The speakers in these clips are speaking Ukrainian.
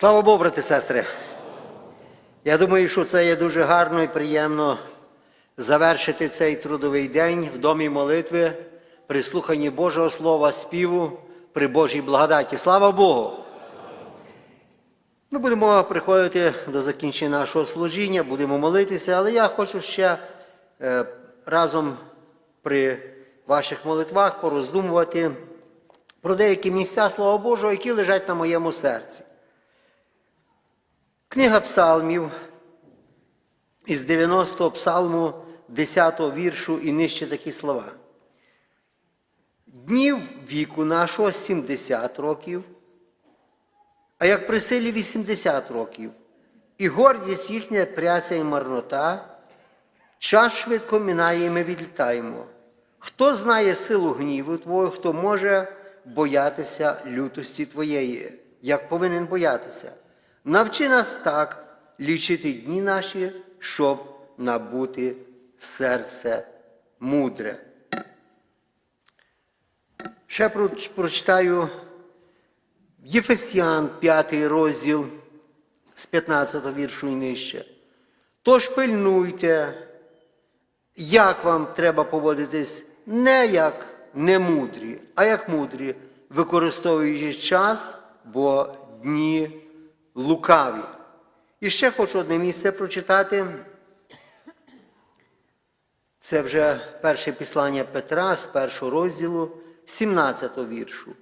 Слава Богу, брати сестри. Я думаю, що це є дуже гарно і приємно завершити цей трудовий день в домі молитви, при слуханні Божого Слова, співу, при Божій благодаті. Слава Богу! Ми будемо приходити до закінчення нашого служіння, будемо молитися, але я хочу ще е, разом при ваших молитвах пороздумувати про деякі місця Слова Божого, які лежать на моєму серці. Книга Псалмів із 90-го псалму 10-го віршу і нижче такі слова. Днів віку нашого 70 років, а як при силі 80 років, і гордість їхня пряця і марнота, час швидко минає, і ми відлітаємо. Хто знає силу гніву Твого, хто може боятися лютості Твоєї, як повинен боятися? Навчи нас так лічити дні наші, щоб набути серце мудре. Ще прочитаю Єфесян, 5 розділ з 15 віршу і нижче. Тож пильнуйте, як вам треба поводитись не як немудрі, а як мудрі, використовуючи час, бо дні лукаві. І ще хочу одне місце прочитати. Це вже перше післання Петра з першого розділу, 17 віршу.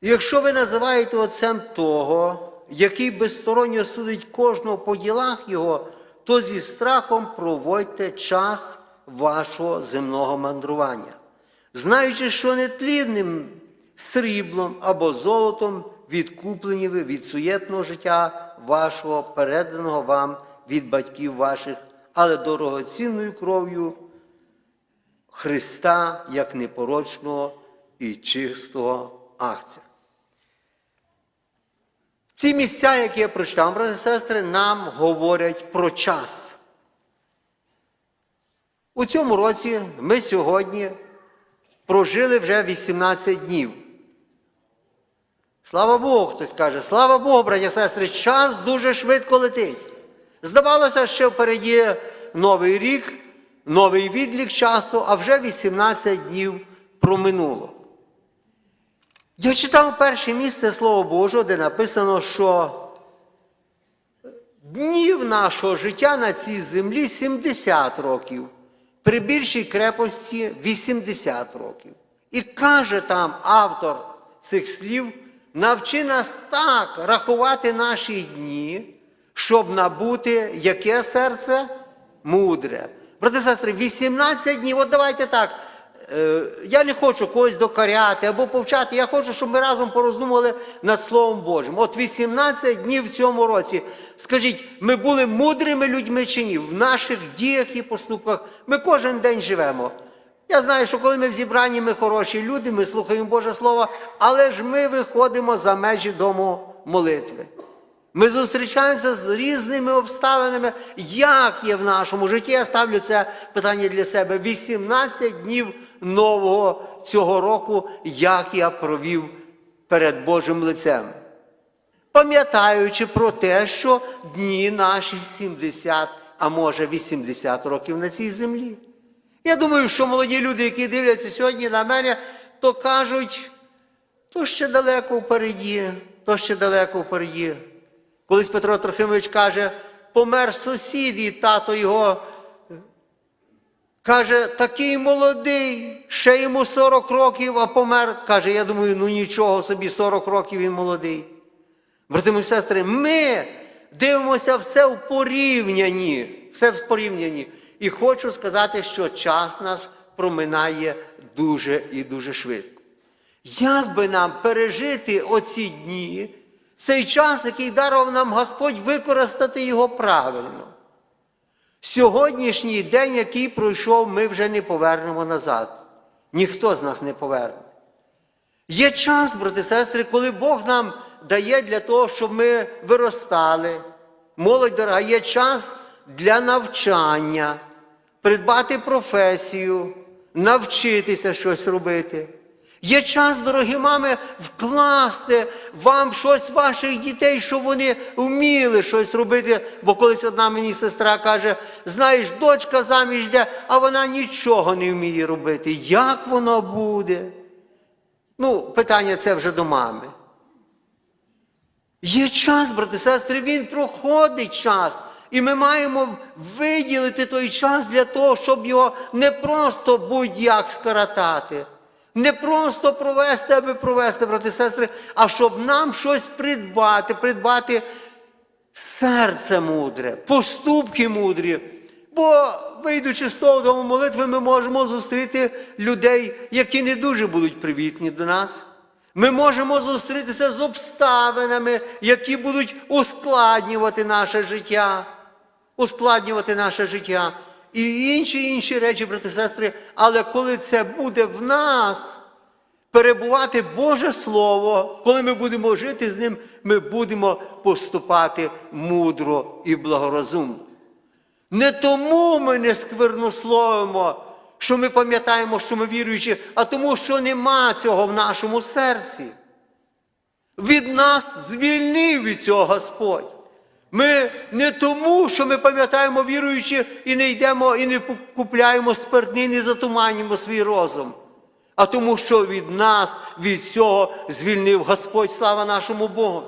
Якщо ви називаєте отцем того, який безсторонньо судить кожного по ділах його, то зі страхом проводьте час вашого земного мандрування, знаючи, що нетлінним сріблом або золотом відкуплені ви від суєтного життя вашого, переданого вам від батьків ваших, але дорогоцінною кров'ю Христа як непорочного і чистого акця. Ці місця, які я прочитав, брати сестри, нам говорять про час. У цьому році ми сьогодні прожили вже 18 днів. Слава Богу, хтось каже, слава Богу, браті сестри, час дуже швидко летить. Здавалося, що впереді новий рік, новий відлік часу, а вже 18 днів проминуло. Я читав перше місце Слова Божого, де написано, що днів нашого життя на цій землі 70 років, при більшій крепості 80 років. І каже там автор цих слів, навчи нас так рахувати наші дні, щоб набути яке серце мудре. Брати сестри, 18 днів, от давайте так. е, Я не хочу когось докоряти або повчати. Я хочу, щоб ми разом пороздумували над Словом Божим. От 18 днів в цьому році. Скажіть, ми були мудрими людьми чи ні? В наших діях і поступках ми кожен день живемо. Я знаю, що коли ми в зібранні, ми хороші люди, ми слухаємо Боже Слово, але ж ми виходимо за межі дому молитви. Ми зустрічаємося з різними обставинами, як є в нашому житті. Я ставлю це питання для себе. 18 днів нового цього року, як я провів перед Божим лицем. Пам'ятаючи про те, що дні наші 70, а може 80 років на цій землі. Я думаю, що молоді люди, які дивляться сьогодні на мене, то кажуть, то ще далеко впереді, то ще далеко впереді. Колись Петро Трохимович каже, помер сусід, і тато його каже, такий молодий, ще йому 40 років, а помер. Каже, я думаю, ну нічого собі, 40 років він молодий. Брати і сестри, ми дивимося все в порівнянні, все в порівнянні. І хочу сказати, що час нас проминає дуже і дуже швидко. Як би нам пережити оці дні, цей час, який дарував нам Господь, використати його правильно? Сьогоднішній день, який пройшов, ми вже не повернемо назад. Ніхто з нас не поверне. Є час, брати сестри, коли Бог нам дає для того, щоб ми виростали. Молодь дорога, є час для навчання, придбати професію, навчитися щось робити. Є час, дорогі мами, вкласти вам щось ваших дітей, щоб вони вміли щось робити. Бо колись одна мені сестра каже: знаєш, дочка заміж йде, а вона нічого не вміє робити. Як воно буде? Ну, питання це вже до мами. Є час, брати сестри, він проходить час. І ми маємо виділити той час для того, щоб його не просто будь-як скоротати, не просто провести, аби провести, брати і сестри, а щоб нам щось придбати, придбати серце мудре, поступки мудрі. Бо, вийдучи з того дому молитви, ми можемо зустріти людей, які не дуже будуть привітні до нас. Ми можемо зустрітися з обставинами, які будуть ускладнювати наше життя, ускладнювати наше життя. І інші інші речі, брати сестри, але коли це буде в нас, перебувати Боже Слово, коли ми будемо жити з ним, ми будемо поступати мудро і благорозумно. Не тому ми не сквернословимо, що ми пам'ятаємо, що ми віруючі, а тому, що нема цього в нашому серці. Від нас звільнив від цього Господь. Ми не тому, що ми пам'ятаємо віруючи, і не йдемо, і не купляємо спиртні, не затуманюємо свій розум, а тому, що від нас, від цього звільнив Господь, слава нашому Богу.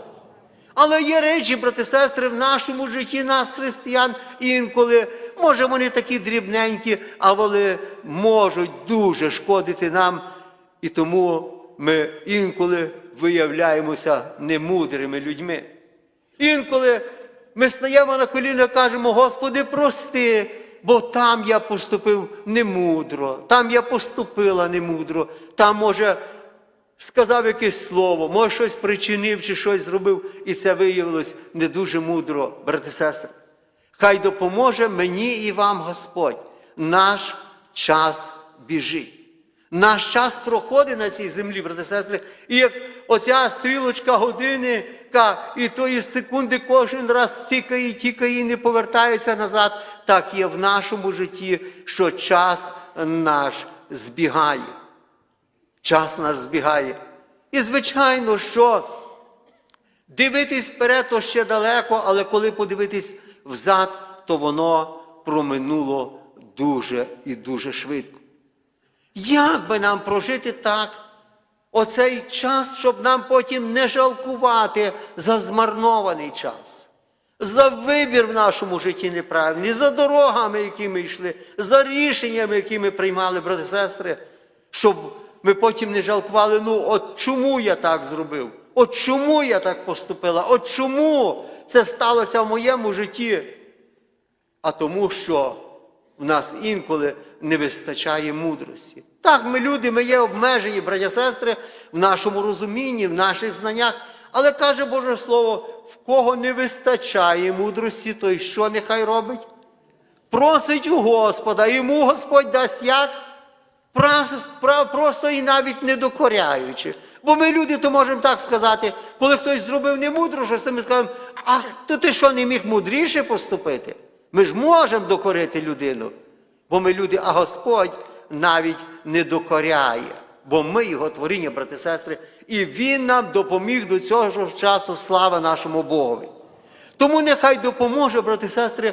Але є речі, брати сестри, в нашому житті нас, християн, інколи, може, вони такі дрібненькі, а вони можуть дуже шкодити нам. І тому ми інколи виявляємося немудрими людьми. Інколи ми стаємо на коліна і кажемо, Господи, прости, бо там я поступив немудро, там я поступила немудро, там, може, сказав якесь слово, може щось причинив чи щось зробив, і це виявилось не дуже мудро, брати і сестри. Хай допоможе мені і вам Господь. Наш час біжить. Наш час проходить на цій землі, брати сестри. І як оця стрілочка годинника, і тої секунди кожен раз тікає, тікає і не повертається назад, так є в нашому житті, що час наш збігає час наш збігає. І, звичайно, що дивитись вперед, то ще далеко, але коли подивитись взад, то воно проминуло дуже і дуже швидко. Як би нам прожити так оцей час, щоб нам потім не жалкувати за змарнований час? За вибір в нашому житті неправильний, за дорогами, які ми йшли, за рішеннями, які ми приймали, брати і сестри, щоб ми потім не жалкували, ну от чому я так зробив? От чому я так поступила? От чому це сталося в моєму житті? А тому, що в нас інколи не вистачає мудрості. Так, ми люди, ми є обмежені, браття сестри, в нашому розумінні, в наших знаннях. Але каже Боже Слово, в кого не вистачає мудрості, той що нехай робить? Просить у Господа, йому Господь дасть як? Просто і навіть не докоряючи. Бо ми люди, то можемо так сказати, коли хтось зробив немудро, щось, то ми скажемо, а то ти що не міг мудріше поступити? Ми ж можемо докорити людину, бо ми люди, а Господь навіть не докоряє, бо ми його творіння, брати сестри, і Він нам допоміг до цього ж часу, слава нашому Богові. Тому нехай допоможе, брати сестри,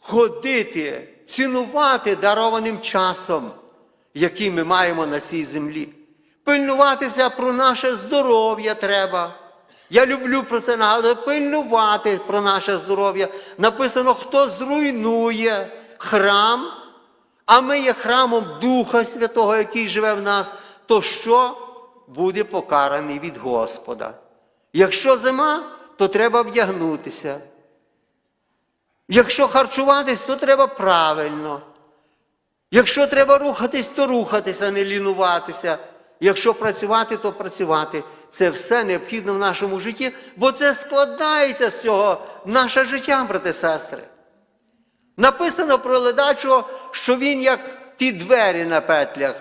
ходити, цінувати дарованим часом який ми маємо на цій землі. Пильнуватися про наше здоров'я треба. Я люблю про це нагадувати, пильнувати про наше здоров'я. Написано, хто зруйнує храм, а ми є храмом Духа Святого, який живе в нас, то що буде покараний від Господа? Якщо зима, то треба вдягнутися. Якщо харчуватись, то треба правильно. Якщо треба рухатись, то рухатися, не лінуватися. Якщо працювати, то працювати. Це все необхідно в нашому житті, бо це складається з цього наше життя, брати сестри. Написано про ледачого, що він як ті двері на петлях.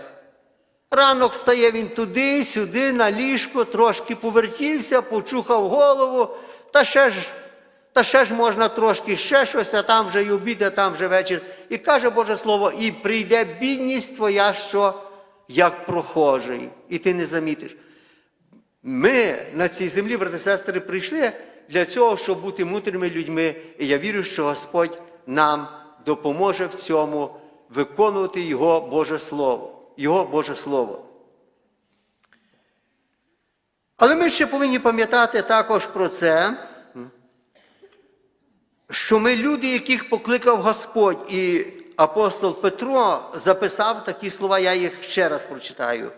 Ранок стає він туди, сюди, на ліжко, трошки повертівся, почухав голову, та ще ж та ще ж можна трошки ще щось, а там вже й обід, а там вже вечір. І каже Боже Слово, і прийде бідність твоя, що як прохожий, і ти не замітиш. Ми на цій землі, брати сестри, прийшли для цього, щоб бути мудрими людьми. І я вірю, що Господь нам допоможе в цьому виконувати Його Боже Слово. Його Боже Слово. Але ми ще повинні пам'ятати також про це, що ми люди, яких покликав Господь, і апостол Петро записав такі слова, я їх ще раз прочитаю.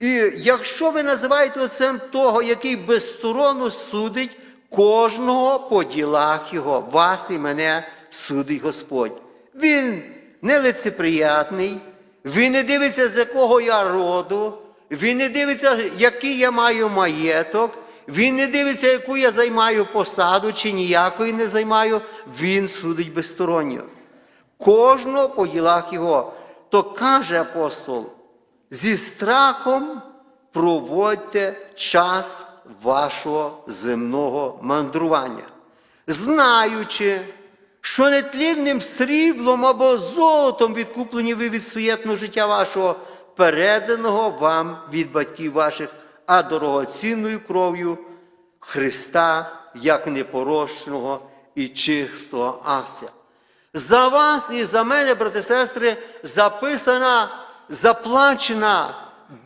І якщо ви називаєте отцем того, який безсторонно судить кожного по ділах його, вас і мене судить Господь. Він не лицеприятний, він не дивиться, з якого я роду, він не дивиться, який я маю маєток, він не дивиться, яку я займаю посаду чи ніякої не займаю, він судить безсторонньо. Кожного по ділах його. То каже апостол, зі страхом проводьте час вашого земного мандрування, знаючи, що нетлінним сріблом або золотом відкуплені ви від суєтного життя вашого, переданого вам від батьків ваших, а дорогоцінною кров'ю Христа, як непорочного і чистого акція. За вас і за мене, брати і сестри, записана, заплачена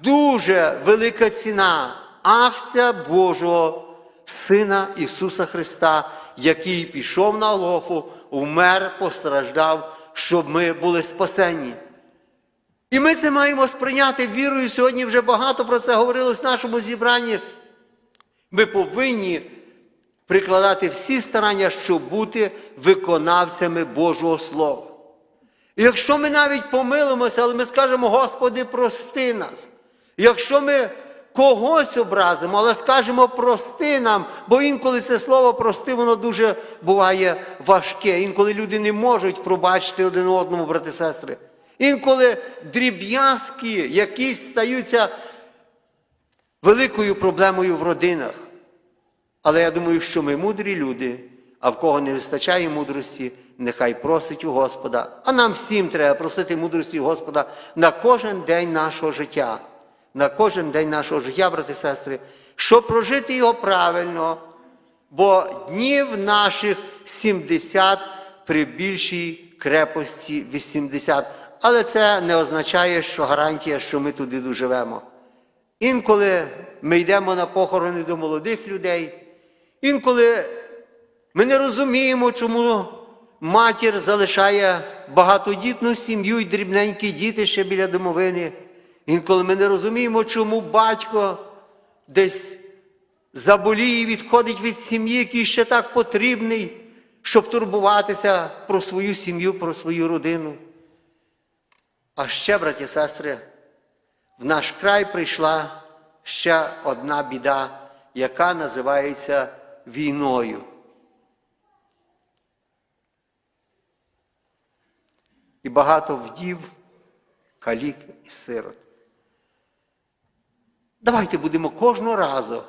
дуже велика ціна акція Божого Сина Ісуса Христа, який пішов на Голгофу, умер, постраждав, щоб ми були спасені. І ми це маємо сприйняти вірою. Сьогодні вже багато про це говорилось в нашому зібранні. Ми повинні прикладати всі старання, щоб бути виконавцями Божого Слова. І якщо ми навіть помилимося, але ми скажемо, Господи, прости нас. Якщо ми когось образимо, але скажемо прости нам, бо інколи це слово прости, воно дуже буває важке. Інколи люди не можуть пробачити один одному, брати сестри. Інколи дріб'язки якісь стаються великою проблемою в родинах. Але я думаю, що ми мудрі люди, а в кого не вистачає мудрості, нехай просить у Господа. А нам всім треба просити мудрості у Господа на кожен день нашого життя. На кожен день нашого життя, брати і сестри, щоб прожити його правильно, бо днів наших 70 при більшій крепості 80. Але це не означає, що гарантія, що ми туди доживемо. Інколи ми йдемо на похорони до молодих людей, інколи ми не розуміємо, чому матір залишає багатодітну сім'ю і дрібненькі діти ще біля домовини. Інколи ми не розуміємо, чому батько десь заболіє відходить від сім'ї, який ще так потрібний, щоб турбуватися про свою сім'ю, про свою родину. А ще, браті і сестри, в наш край прийшла ще одна біда, яка називається війною. І багато вдів, калік і сирот. Давайте будемо кожного разу,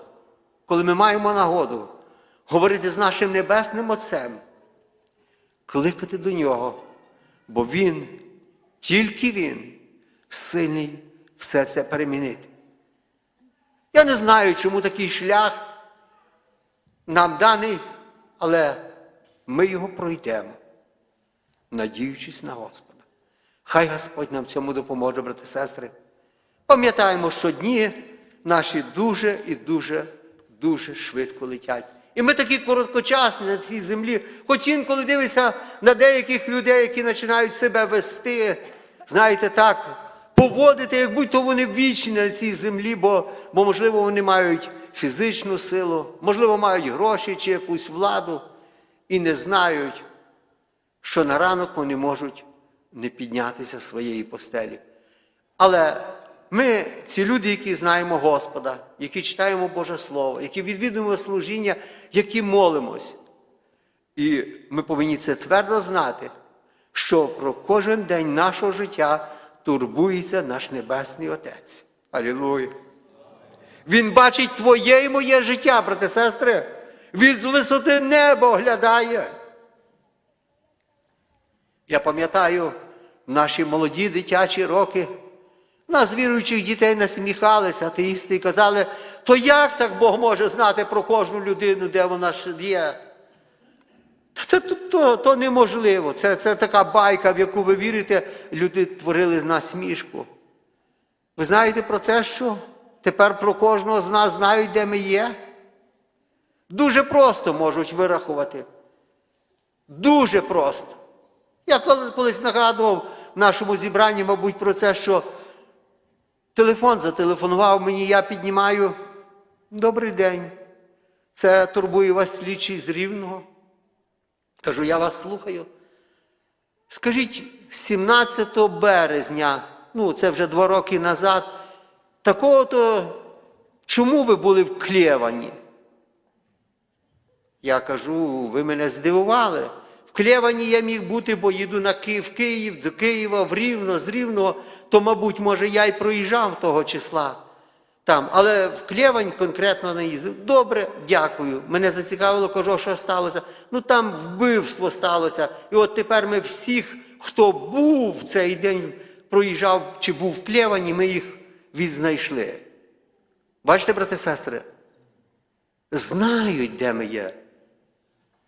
коли ми маємо нагоду говорити з нашим Небесним Отцем, кликати до Нього, бо Він, тільки Він, сильний все це перемінити. Я не знаю, чому такий шлях нам даний, але ми його пройдемо, надіючись на Господа. Хай Господь нам цьому допоможе, брати і сестри. Пам'ятаємо, що дні наші дуже і дуже, дуже швидко летять. І ми такі короткочасні на цій землі, хоч інколи дивишся на деяких людей, які починають себе вести, знаєте, так, поводити, як будь-то вони вічні на цій землі, бо, бо, можливо, вони мають фізичну силу, можливо, мають гроші чи якусь владу, і не знають, що на ранок вони можуть не піднятися з своєї постелі. Але ми, ці люди, які знаємо Господа, які читаємо Боже Слово, які відвідуємо служіння, які молимось. І ми повинні це твердо знати, що про кожен день нашого життя турбується наш Небесний Отець. Алілуя! Він бачить твоє і моє життя, брате сестри. Він з висоти неба оглядає. Я пам'ятаю наші молоді дитячі роки. Нас віруючих дітей насміхалися, атеїсти, і казали, то як так Бог може знати про кожну людину, де вона є? Та то, то, то, неможливо. Це, це така байка, в яку ви вірите, люди творили на смішку. Ви знаєте про це, що тепер про кожного з нас знають, де ми є? Дуже просто можуть вирахувати. Дуже просто. Я колись нагадував в нашому зібранні, мабуть, про це, що телефон зателефонував мені, я піднімаю. Добрий день. Це турбує вас слідчий з Рівного. Кажу, я вас слухаю. Скажіть, 17 березня, ну це вже два роки назад, такого-то чому ви були в Клєвані? Я кажу, ви мене здивували. В Клєвані я міг бути, бо їду на Київ, в Київ, до Києва, в Рівно, з Рівного, то, мабуть, може, я й проїжджав того числа. Там, але в Клєвань конкретно не їздив. Добре, дякую. Мене зацікавило, кажу, що сталося. Ну там вбивство сталося. І от тепер ми всіх, хто був цей день, проїжджав чи був в Клєвані, ми їх відзнайшли. Бачите, брати і сестри? Знають, де ми є.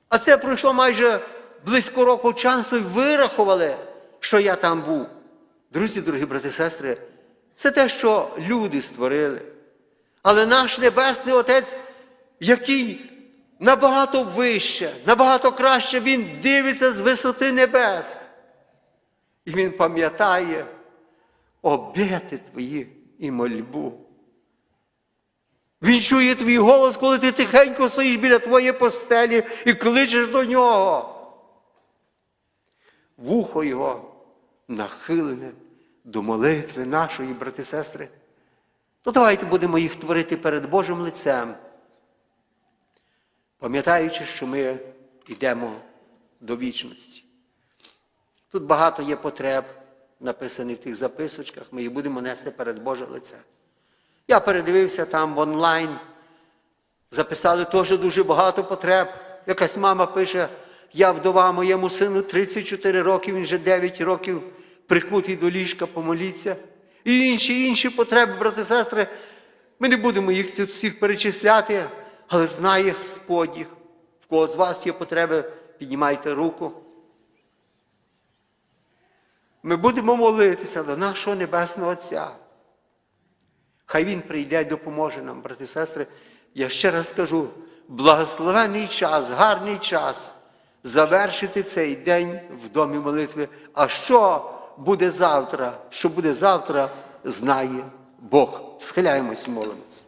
А це пройшло майже близько року часу і вирахували, що я там був. Друзі, дорогі брати і сестри, це те, що люди створили. Але наш Небесний Отець, який набагато вище, набагато краще, Він дивиться з висоти небес. І Він пам'ятає обети твої і мольбу. Він чує твій голос, коли ти тихенько стоїш біля твоєї постелі і кличеш до нього. Вухо його нахилене до молитви нашої, брати сестри. То давайте будемо їх творити перед Божим лицем, пам'ятаючи, що ми йдемо до вічності. Тут багато є потреб, написаних в тих записочках, ми їх будемо нести перед Боже лице. Я передивився там в онлайн, записали теж дуже багато потреб. Якась мама пише, я вдова моєму сину 34 роки, він вже 9 років прикутий до ліжка, помоліться. І інші, інші потреби, брати сестри. Ми не будемо їх тут всіх перечисляти, але знає Господь їх. В кого з вас є потреби, піднімайте руку. Ми будемо молитися до нашого Небесного Отця. Хай Він прийде і допоможе нам, брати і сестри. Я ще раз кажу, благословений час, гарний час завершити цей день в домі молитви. А що буде завтра? Що буде завтра, знає Бог. Схиляємось молимось.